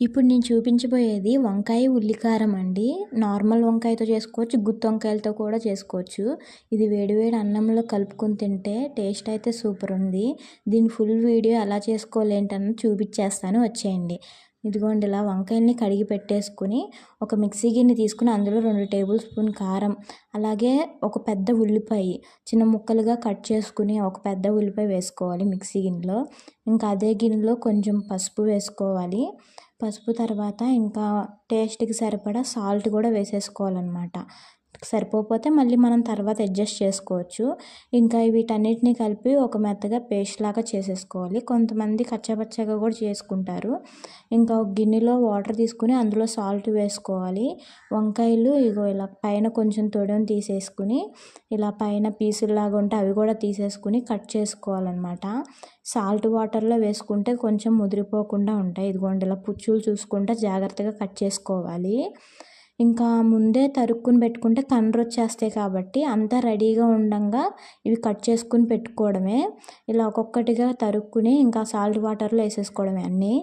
ఇప్పుడు నేను చూపించబోయేది వంకాయ ఉల్లికారం అండి. నార్మల్ వంకాయతో చేసుకోవచ్చు గుత్తి వంకాయలతో కూడా చేసుకోవచ్చు. ఇది వేడివేడి అన్నంలో కలుపుకొని తింటే టేస్ట్ అయితే సూపర్ ఉంది. దీని ఫుల్ వీడియో ఎలా ఏంటన్నది చూపించేస్తాను. వచ్చేయండి. ఇదిగోండి ఇలా వంకాయల్ని కడిగి పెట్టేసుకుని ఒక మిక్సీ గిన్నె తీసుకుని అందులో రెండు టేబుల్ స్పూన్ కారం అలాగే ఒక పెద్ద ఉల్లిపాయ చిన్న ముక్కలుగా కట్ చేసుకుని ఒక పెద్ద ఉల్లిపాయ వేసుకోవాలి మిక్సీ గిన్నెలో. ఇంకా అదే గిన్నెలో కొంచెం పసుపు వేసుకోవాలి. పసుపు తర్వాత ఇంకా టేస్ట్కి సరిపడా సాల్ట్ కూడా వేసేసుకోవాలన్నమాట. సరిపోతే మళ్ళీ మనం తర్వాత అడ్జస్ట్ చేసుకోవచ్చు. ఇంకా వీటన్నిటిని కలిపి ఒక మెత్తగా పేస్ట్ లాగా చేసేసుకోవాలి. కొంతమంది కచ్చాపచ్చాగా కూడా చేసుకుంటారు. ఇంకా ఒక గిన్నెలో వాటర్ తీసుకుని అందులో సాల్ట్ వేసుకోవాలి. వంకాయలు ఇగో ఇలా పైన కొంచెం తొడని తీసేసుకుని ఇలా పైన పీసుల్లాగా ఉంటే అవి కూడా తీసేసుకుని కట్ చేసుకోవాలన్నమాట. సాల్ట్ వాటర్లో వేసుకుంటే కొంచెం ముదిరిపోకుండా ఉంటాయి. ఇదిగోండి ఇలా పుచ్చులు చూసుకుంటే జాగ్రత్తగా కట్ చేసుకోవాలి. ఇంకా ముందే తరుక్కుని పెట్టుకుంటే కండ్రు వచ్చేస్తాయి కాబట్టి అంతా రెడీగా ఉండంగా ఇవి కట్ చేసుకుని పెట్టుకోవడమే. ఇలా ఒక్కొక్కటిగా తరుక్కుని ఇంకా సాల్ట్ వాటర్లో వేసేసుకోవడమే అన్నీ.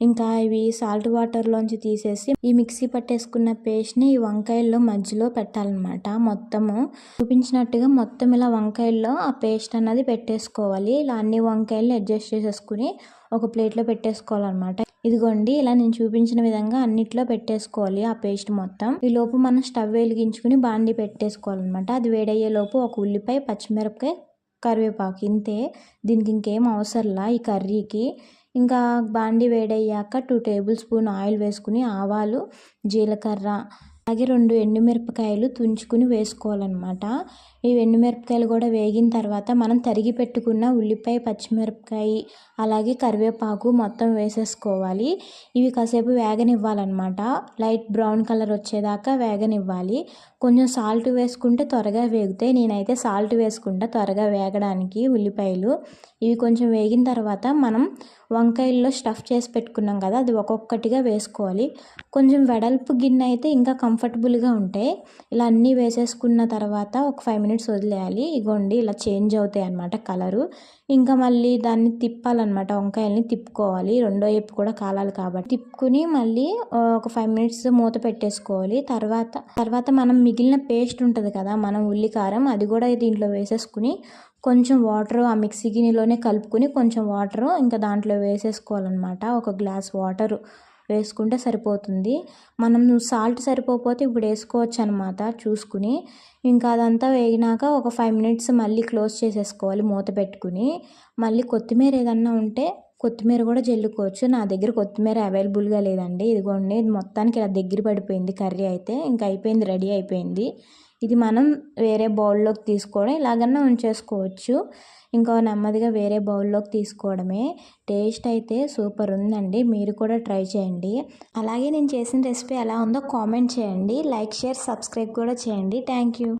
ఇంకా ఇవి సాల్ట్ వాటర్లోంచి తీసేసి ఈ మిక్సీ పట్టేసుకున్న పేస్ట్ని ఈ వంకాయల్లో మధ్యలో పెట్టాలన్నమాట మొత్తము. చూపించినట్టుగా మొత్తం ఇలా వంకాయల్లో ఆ పేస్ట్ అన్నది పెట్టేసుకోవాలి. ఇలా అన్ని వంకాయలు అడ్జస్ట్ చేసేసుకుని ఒక ప్లేట్లో పెట్టేసుకోవాలన్నమాట. ఇదిగోండి ఇలా నేను చూపించిన విధంగా అన్నిట్లో పెట్టేసుకోవాలి ఆ పేస్ట్ మొత్తం. ఈ లోపు మనం స్టవ్ వెలిగించుకుని బాండి పెట్టేసుకోవాలన్నమాట. అది వేడయ్యే లోపు ఒక ఉల్లిపాయ పచ్చిమిరపకాయ కరివేపాకు ఇంతే. దీనికి ఇంకేం అవసరంలా ఈ కర్రీకి. ఇంకా బాండి వేడయ్యాక టూ టేబుల్ స్పూన్ ఆయిల్ వేసుకుని ఆవాలు జీలకర్ర అలాగే రెండు ఎండుమిరపకాయలు తుంచుకుని వేసుకోవాలన్నమాట. ఈ ఎండుమిరపకాయలు కూడా వేగిన తర్వాత మనం తరిగి పెట్టుకున్న ఉల్లిపాయ పచ్చిమిరపకాయ అలాగే కరివేపాకు మొత్తం వేసేసుకోవాలి. ఇవి కాసేపు వేగనివ్వాలన్నమాట. లైట్ బ్రౌన్ కలర్ వచ్చేదాకా వేగనివ్వాలి. కొంచెం సాల్ట్ వేసుకుంటే త్వరగా వేగుతాయి. నేనైతే సాల్ట్ వేసుకుంటా త్వరగా వేగడానికి ఉల్లిపాయలు. ఇవి కొంచెం వేగిన తర్వాత మనం వంకాయల్లో స్టఫ్ చేసి పెట్టుకున్నాం కదా అది ఒక్కొక్కటిగా వేసుకోవాలి. కొంచెం వెడల్పు గిన్నె అయితే ఇంకా కంఫర్టబుల్గా ఉంటాయి. ఇలా అన్నీ వేసేసుకున్న తర్వాత ఒక ఫైవ్ మినిట్స్ వదిలేయాలి. ఇగోండి ఇలా చేంజ్ అవుతాయి అన్నమాట కలరు. ఇంకా మళ్ళీ దాన్ని తిప్పాలన్నమాట వంకాయల్ని తిప్పుకోవాలి. రెండో వైపు కూడా కాలాలి కాబట్టి. తిప్పుకుని మళ్ళీ ఒక ఫైవ్ మినిట్స్ మూత పెట్టేసుకోవాలి. తర్వాత తర్వాత మనం మిగిలిన పేస్ట్ ఉంటుంది కదా మనం ఉల్లికారం అది కూడా దీంట్లో వేసేసుకుని కొంచెం వాటర్ ఆ మిక్సీ గిన్నెలోనే కలుపుకొని కొంచెం వాటర్ ఇంకా దాంట్లో వేసేసుకోవాలన్నమాట. ఒక గ్లాస్ వాటర్ వేసుకుంటే సరిపోతుంది. మనం సాల్ట్ సరిపోతే ఇప్పుడు వేసుకోవచ్చు అనమాట చూసుకుని. ఇంకా అదంతా వేగినాక ఒక ఫైవ్ మినిట్స్ మళ్ళీ క్లోజ్ చేసేసుకోవాలి మూత పెట్టుకుని. మళ్ళీ కొత్తిమీర ఏదన్నా ఉంటే కొత్తిమీర కూడా జల్లుకోవచ్చు నా దగ్గర కొత్తిమీర అవైలబుల్గా లేదండి. ఇదిగోండి మొత్తానికి ఇలా దగ్గర పడిపోయింది కర్రీ అయితే. ఇంకా అయిపోయింది రెడీ అయిపోయింది. ఇది మనం వేరే బౌల్లోకి తీసుకోవడం ఇలాగన్నా ఉంచేసుకోవచ్చు. ఇంకా నెమ్మదిగా వేరే బౌల్లోకి తీసుకోవడమే. టేస్ట్ అయితే సూపర్ ఉందండి. మీరు కూడా ట్రై చేయండి. అలాగే నేను చేసిన రెసిపీ ఎలా ఉందో కామెంట్ చేయండి. లైక్ షేర్ సబ్స్క్రైబ్ కూడా చేయండి. Thank you.